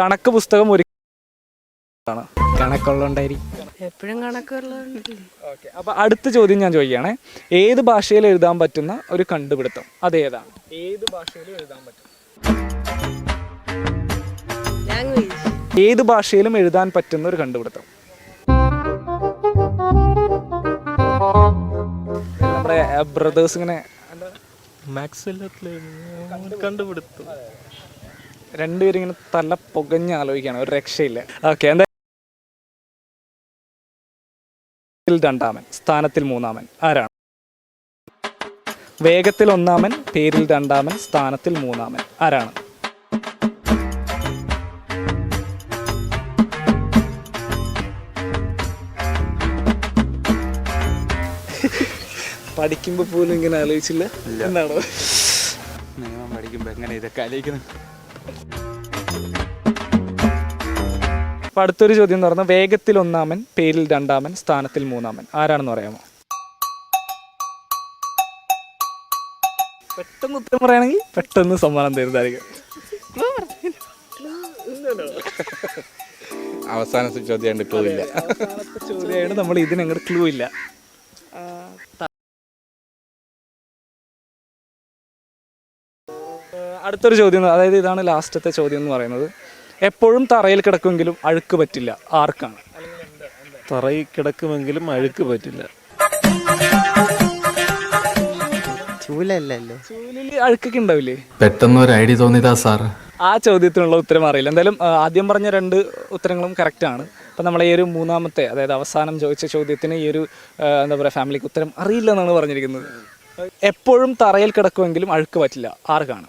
കണക്ക് പുസ്തകം ഒരു അപ്പൊ കണക്കുള്ളതുകൊണ്ടായിരിക്കും. എപ്പോഴും ഓക്കെ. അപ്പോൾ അടുത്ത ചോദ്യം ഞാൻ ചോദിക്കുകയാണേ. ഏത് ഭാഷയിൽ എഴുതാൻ പറ്റുന്ന ഒരു കണ്ടുപിടുത്തം? അതേതാണ് ഏത് ഭാഷയിൽ എഴുതാൻ പറ്റും? ലാംഗ്വേജ് ഏത് ഭാഷയിലും എഴുതാൻ പറ്റുന്ന ഒരു കണ്ടുപിടുത്തം? നമ്മുടെ ബ്രദേഴ്സ് ഇങ്ങനെ കണ്ടുപിടുത്തു. രണ്ടുപേരും ഇങ്ങനെ തല പുകഞ്ഞ് ആലോചിക്കുകയാണ് ഒരു രക്ഷയില്ല. ഓക്കെ എന്താ രണ്ടാമൻ സ്ഥാനത്തിൽ മൂന്നാമൻ. ആരാണ്? വേഗത്തിൽ ഒന്നാമൻ പേരിൽ രണ്ടാമൻ സ്ഥാനത്തിൽ മൂന്നാമൻ. ആരാണ്? പഠിക്കുമ്പോ പോലും ഇങ്ങനെ ആലോചിച്ചില്ല? എന്താണോ? നിയമം പഠിക്കുമ്പോൾ എങ്ങനെ ഇതൊക്കെ ആലോചിക്കുന്നത് അടുത്തൊരു ചോദ്യം എന്ന് പറഞ്ഞാൽ വേഗത്തിൽ ഒന്നാമൻ പേരിൽ രണ്ടാമൻ സ്ഥാനത്തിൽ മൂന്നാമൻ. ആരാണെന്ന് പറയാമോ? പെട്ടെന്ന് ഉത്തരം പറയുകയാണെങ്കിൽ പെട്ടെന്ന് സമ്മാനം തരുന്നതായിരിക്കും. അവസാനത്തെ ചോദ്യം ഇപ്പോൾ ഇല്ല. അവസാനത്തെ ചോദ്യമാണ് നമ്മൾ ഇതിനങ്ങോട്ട് ക്ലൂ ഇല്ല. അടുത്തൊരു ചോദ്യം അതായത് ഇതാണ് ലാസ്റ്റത്തെ ചോദ്യം എന്ന് പറയുന്നത്. എപ്പോഴും തറയിൽ കിടക്കുമെങ്കിലും അഴുക്ക് പറ്റില്ല. ആർക്കാണ്? തറയിൽ കിടക്കുമെങ്കിലും അഴുക്ക് പറ്റില്ല. ചൂലല്ലല്ലോ. ചൂലിൽ അഴുക്കൊക്കെ ഉണ്ടാവില്ലേ? പെട്ടെന്ന് ഒരു ഐഡിയ തോന്നിയതാ സാർ ആ ചോദ്യത്തിനുള്ള ഉത്തരം അറിയില്ല. എന്തായാലും ആദ്യം പറഞ്ഞ രണ്ട് ഉത്തരങ്ങളും കറക്റ്റ് ആണ്. അപ്പം നമ്മളെ ഈ ഒരു മൂന്നാമത്തെ അതായത് അവസാനം ചോദിച്ച ചോദ്യത്തിന് ഈ ഒരു എന്താ പറയുക ഫാമിലിക്ക് ഉത്തരം അറിയില്ല എന്നാണ് പറഞ്ഞിരിക്കുന്നത്. എപ്പോഴും തറയിൽ കിടക്കുമെങ്കിലും അഴുക്ക് പറ്റില്ല. ആർക്കാണ്?